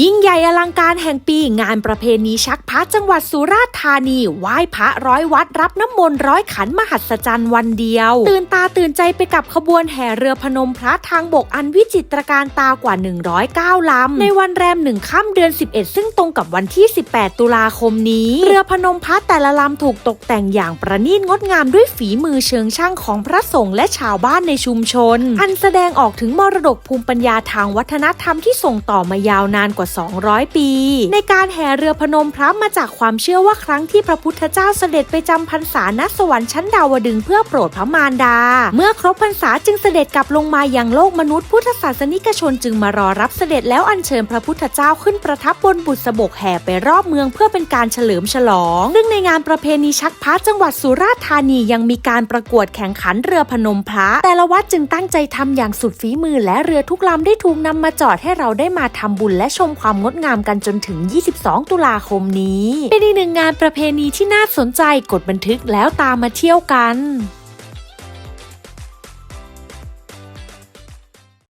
ยิ่งใหญ่อลังการแห่งปีงานประเพณีชักพระจังหวัดสุราษฎร์ธานีไหว้พระร้อยวัดรับน้ำมนต์ร้อยขันมหัศจรรย์วันเดียว ตื่นตาตื่นใจไปกับขบวนแห่เรือพนมพระทางบกอันวิจิตรการตากว่า 109 ลำ ในวันแรมหนึ่งค่ำเดือน 11 ซึ่งตรงกับวันที่ 18 ตุลาคมนี้ เรือพนมพระแต่ละลำถูกตกแต่งอย่างประณีตงดงามด้วยฝีมือเชิงช่างของพระสงฆ์และชาวบ้านในชุมชน อันแสดงออกถึงมรดกภูมิปัญญาทางวัฒนธรรมที่ส่งต่อมายาวนานกว่าว่า 200 ปี ในการแห่เรือพนมพระมาจากความเชื่อว่าครั้งที่พระพุทธเจ้าเสด็จไปจำพรรษาณสวรรค์ชั้นดาวดึงเพื่อโปรดพระมารดา เมื่อครบพรรษาจึงเสด็จกลับลงมายังโลกมนุษย์พุทธศาสนิกชนจึงมารอรับเสด็จแล้วอัญเชิญพระพุทธเจ้าขึ้นประทับบนบุษบกแห่ไปรอบเมืองเพื่อเป็นการเฉลิมฉลอง ซึ่งในงานประเพณีชักพระจังหวัดสุราษฎร์ธานียังมีการประกวดแข่งขันเรือพนมพระ แต่ละวัดจึงตั้งใจทำอย่างสุดฝีมือและเรือทุกลำได้ถูกนำมาจอดให้เราได้มาทำบุญและชมความงดงามกันจนถึง 22 ตุลาคมนี้ เป็นอีกหนึ่งงานประเพณีที่น่าสนใจกดบันทึกแล้วตามมาเที่ยวกัน